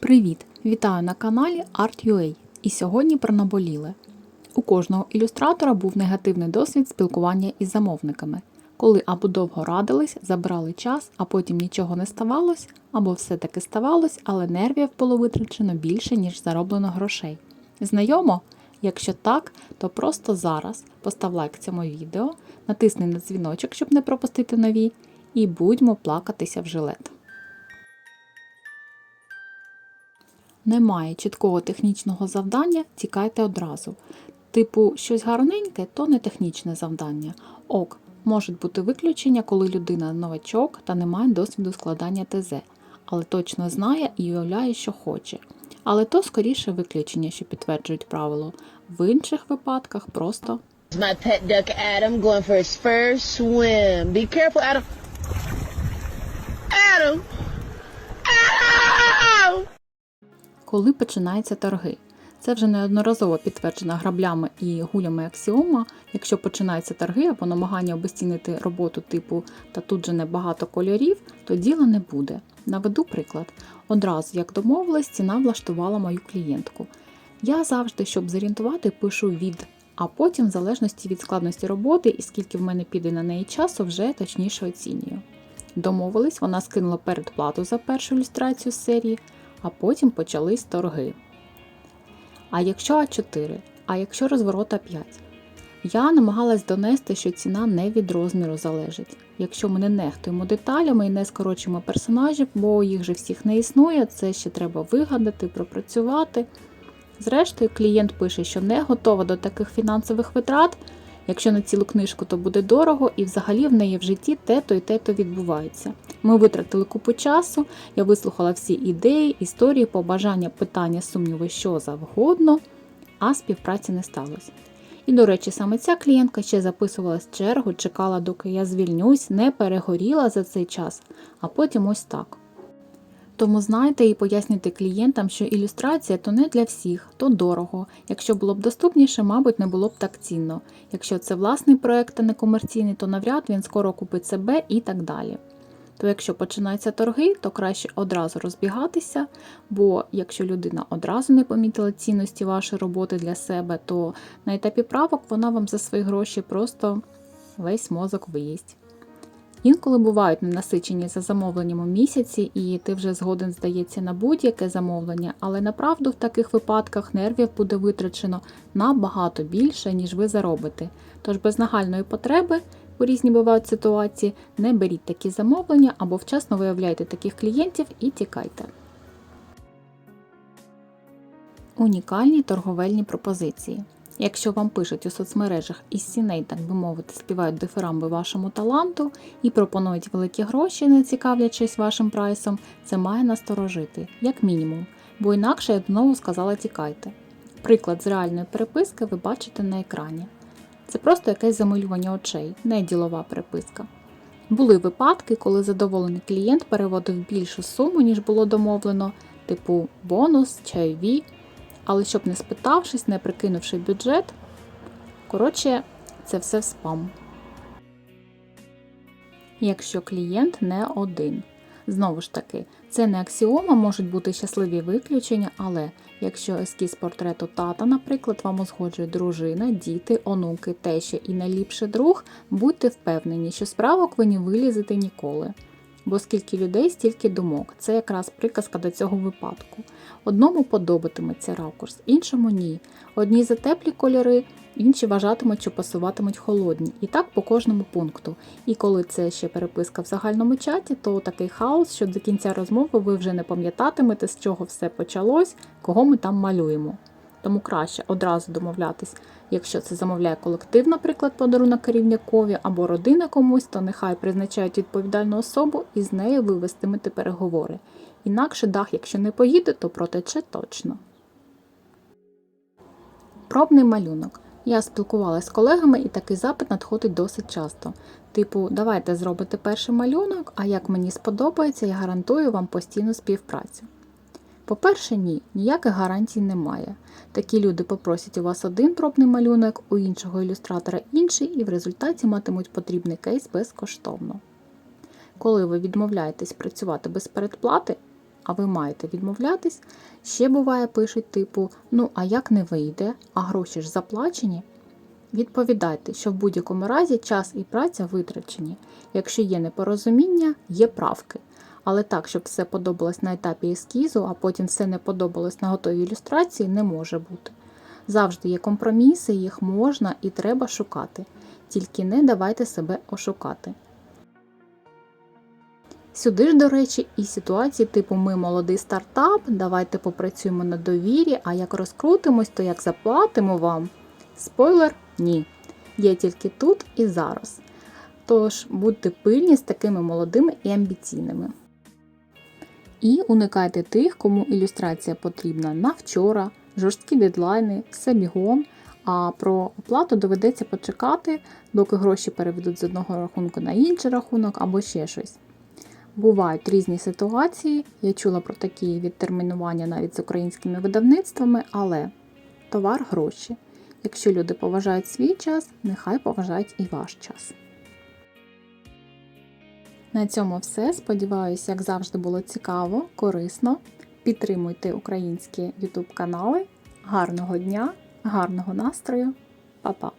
Привіт! Вітаю на каналі Art.ua. І сьогодні про наболіле. У кожного ілюстратора був негативний досвід спілкування із замовниками, коли або довго радились, забирали час, а потім нічого не ставалось, або все-таки ставалось, але нервів було витрачено більше, ніж зароблено грошей. Знайомо? Якщо так, то просто зараз постав лайк цьому відео, натисни на дзвіночок, щоб не пропустити нові, і будьмо плакатися в жилет. Немає чіткого технічного завдання, тікайте одразу. Типу, щось гарненьке, то не технічне завдання. Ок, можуть бути виключення, коли людина новачок та не має досвіду складання ТЗ, але точно знає і уявляє, що хоче. Але то скоріше виключення, що підтверджують правило. В інших випадках просто my pet duck Adam going for his first swim. Be careful, Adam. Adam! Коли починаються торги. Це вже неодноразово підтверджена граблями і гулями аксіома. Якщо починаються торги або намагання обесцінити роботу типу та тут же небагато кольорів, то діла не буде. Наведу приклад. Одразу, як домовилась, ціна влаштувала мою клієнтку. Я завжди, щоб зорієнтувати, пишу від, а потім, в залежності від складності роботи і скільки в мене піде на неї часу, вже точніше оцінюю. Домовились, вона скинула передплату за першу ілюстрацію серії, а потім почались торги. А якщо А4, а якщо розворот А5? Я намагалась донести, що ціна не від розміру залежить. Якщо ми не нехтуємо деталями і не скорочуємо персонажів, бо їх же всіх не існує, це ще треба вигадати, пропрацювати. Зрештою, клієнт пише, що не готова до таких фінансових витрат. Якщо на цілу книжку, то буде дорого, і взагалі в неї в житті те-то і те-то відбувається. Ми витратили купу часу, я вислухала всі ідеї, історії, побажання, питання, сумніви, що завгодно, а співпраці не сталося. І, до речі, саме ця клієнтка ще записувалась чергу, чекала, доки я звільнюсь, не перегоріла за цей час, а потім ось так. Тому знайте і пояснюйте клієнтам, що ілюстрація то не для всіх, то дорого. Якщо було б доступніше, мабуть, не було б так цінно. Якщо це власний проект, а не комерційний, то навряд він скоро купить себе і так далі. То якщо починаються торги, то краще одразу розбігатися, бо якщо людина одразу не помітила цінності вашої роботи для себе, то на етапі правок вона вам за свої гроші просто весь мозок виїсть. Інколи бувають ненасичені за замовленням у місяці, і ти вже згоден здається на будь-яке замовлення, але направду в таких випадках нервів буде витрачено набагато більше, ніж ви заробите. Тож без нагальної потреби, бо різні бувають ситуації, не беріть такі замовлення або вчасно виявляйте таких клієнтів і тікайте. Унікальні торговельні пропозиції. Якщо вам пишуть у соцмережах із сіней, так би мовити, співають дифирамби вашому таланту і пропонують великі гроші, не цікавлячись вашим прайсом, це має насторожити, як мінімум, бо інакше я знову сказала тікайте. Приклад з реальної переписки ви бачите на екрані. Це просто якесь замилювання очей, не ділова переписка. Були випадки, коли задоволений клієнт переводив більшу суму, ніж було домовлено, типу бонус, чайові, але щоб не спитавшись, не прикинувши бюджет, коротше, це все в спам. Якщо клієнт не один. Знову ж таки, це не аксіома, можуть бути щасливі виключення, але якщо ескіз портрету тата, наприклад, вам узгоджує дружина, діти, онуки, теща і найліпший друг, будьте впевнені, що справок ви не вилізете ніколи. Бо скільки людей, стільки думок. Це якраз приказка до цього випадку. Одному подобатиметься ракурс, іншому ні. Одні за теплі кольори, інші вважатимуть, що пасуватимуть холодні. І так по кожному пункту. І коли це ще переписка в загальному чаті, то такий хаос, що до кінця розмови ви вже не пам'ятатимете, з чого все почалось, кого ми там малюємо. Тому краще одразу домовлятись. Якщо це замовляє колектив, наприклад, подарунок керівникові або родина комусь, то нехай призначають відповідальну особу і з нею ви вестимете переговори. Інакше дах, якщо не поїде, то протече точно. Пробний малюнок. Я спілкувалася з колегами і такий запит надходить досить часто. Типу, давайте зробите перший малюнок, а як мені сподобається, я гарантую вам постійну співпрацю. По-перше, ні, ніяких гарантій немає. Такі люди попросять у вас один пробний малюнок, у іншого ілюстратора інший, і в результаті матимуть потрібний кейс безкоштовно. Коли ви відмовляєтесь працювати без передплати, а ви маєте відмовлятись. Ще буває, пишуть типу: ну а як не вийде, а гроші ж заплачені. Відповідайте, що в будь-якому разі час і праця витрачені. Якщо є непорозуміння, є правки. Але так, щоб все подобалось на етапі ескізу, а потім все не подобалось на готовій ілюстрації, не може бути. Завжди є компроміси, їх можна і треба шукати. Тільки не давайте себе ошукати. Сюди ж, до речі, і ситуації типу ми молодий стартап, давайте попрацюємо на довірі, а як розкрутимось, то як заплатимо вам. Спойлер ні. Є тільки тут і зараз. Тож будьте пильні з такими молодими і амбіційними. І уникайте тих, кому ілюстрація потрібна на вчора, жорсткі дедлайни, все бігом. А про оплату доведеться почекати, доки гроші переведуть з одного рахунку на інший рахунок або ще щось. Бувають різні ситуації. Я чула про такі відтермінування навіть з українськими видавництвами, але товар гроші. Якщо люди поважають свій час, нехай поважають і ваш час. На цьому все. Сподіваюся, як завжди було цікаво, корисно. Підтримуйте українські YouTube канали. Гарного дня, гарного настрою, Па-па!